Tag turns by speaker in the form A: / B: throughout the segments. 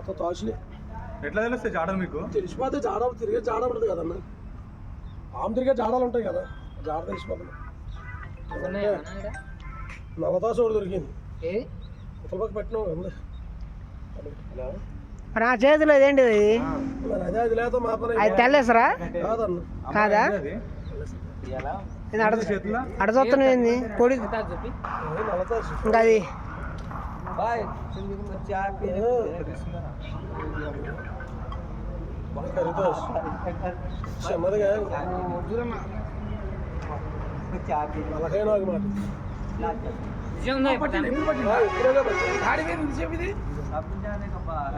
A: మొత్తం తాసులే
B: ఎట్లా తెలుస్తాయి జాడలు మీకు?
A: తెలిసిపోతే జాడ తిరిగే జాడ ఉంటుంది కదన్న. పాము తిరిగే జాడాలు ఉంటాయి కదా జాడ తెలిసిపోతుంది నల్లతాసు ఒకటి దొరికింది. ఉత్తర పక్క పెట్టినావు ఉంది
C: నా చేతిలో ఇదేంటి
A: మరి అదే
C: తెల్లేసరా? కాదా? ఇది అడ
B: చేతుల?
C: అడ చూస్తున్నాయింది పొడి ఇంకా అది
A: ఆ, ఇప్పుడేగా పట్టింది.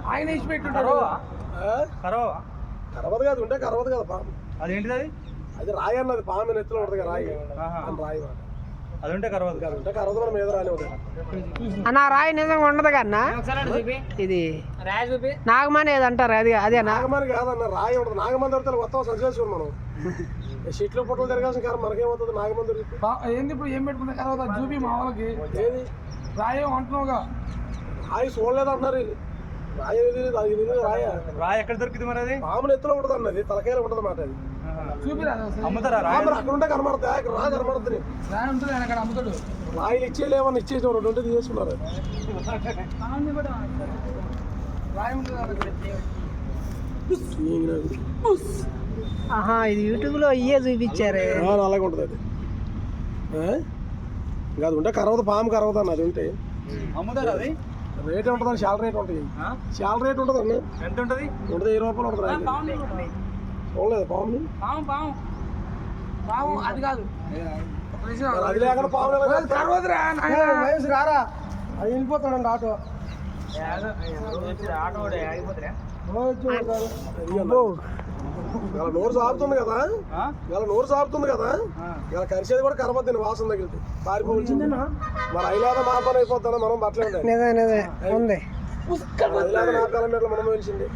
C: ఆయన ఇచ్చి పెట్టుంటారు.
A: ఆ?
B: కరవా?
A: కరవదు కాదు ఉంటే కరవదు కదా పాము.
B: అదేంటిది అది?
A: అది రాయి అన్నది పాము నెత్తిలో ఉంటుంది రాయి. రాయి మాట.
B: అది ఉంటే కరవదు.
A: కాదు ఉంటే కరవదు మన మీద రాని ఉంటుంది
C: అన్న రాయి నిజంగా ఉండదు కన్నా. ఇది నాగమని ఏది అంటారు అది అదేనా?
A: నాగమని కాదన్న రాయి ఉంటుంది నాగమంది దొరికితే మొత్తం సంచేసి మనం. షీట్లు పుట్టలు తిరగాల్సిన కారం మనకేమవుతుంది నాగమంది దొరికి
D: ఏంది ఇప్పుడు ఏం పెట్టుకుంటే తర్వాత చూపి మా వాళ్ళకి.
A: ఏది?
D: రాయం అంటున్నావుగా.
A: రాయి చూడలేదు అంటున్నారు. రాయి అది రాయ?
B: రాయి ఎక్కడ దొరికింది మరి అది?
A: పాము నెత్తిలో ఉంటుంది అన్నది తలకాయలో ఉంటుంది మాట అది.
D: చూపిరా
B: అమ్ముతారా?
A: మరి అక్కడ ఉంటే కనబడతాయి ఇక్కడ రా కనబడుతుంది
D: రాయి ఉంటుంది ఆయన అక్కడ అమ్ముతాడు.
A: రాయిలు ఇచ్చేయలేమని ఇచ్చేసి రెండు ఉంటే తీసుకున్నారు.
C: ఆహా ఇది యూట్యూబ్లో ఇయే చూపించారే.
A: అలాగే ఉంటుంది అది? ఇంకా అది ఉంటే కరవదు పాము కరవదు అన్న అది ఉంటే.
B: అమ్ముతారా అది?
A: రేట్ ఉంటుంది చాలా రేట్ ఉంటుంది.
B: ఆ?
A: చాలా రేట్ ఉంటుంది అన్న.
B: ఎంత ఉంటది?
A: ఉంటుంది వెయ్యి రూపాయలు ఉంటుంది. చూడలేదు పాముని?
D: పాము పాము. పాము అది కాదు.
A: అది లేకుండా పాము
D: నాయనా.
A: వయసు రారా? అది వెళ్ళిపోతాడండి ఆటో. ఇలా నోరు సాగుతుంది కదా? ఇలా నోరు సాగుతుంది కదా. ఇలా కరిసేది కూడా కరవద్దు వాసన తగిలితే. పారిపోవచ్చింది మరి అయిలాద మా పని అయిపోతాను? మనం బట్టలే ఉండాలి
C: నిజమే నిజమే. ఉంది.
A: అయిలాద నా మీద మనం వెలిసింది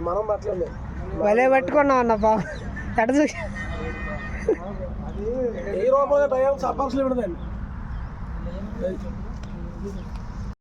A: మనం బట్టలే ఉన్నాయి
C: భలే పట్టుకున్నావు అన్న పా ఎట చూసి
A: వెయ్యి రూపంలో టైం సబ్బాక్స్లో పెడదండి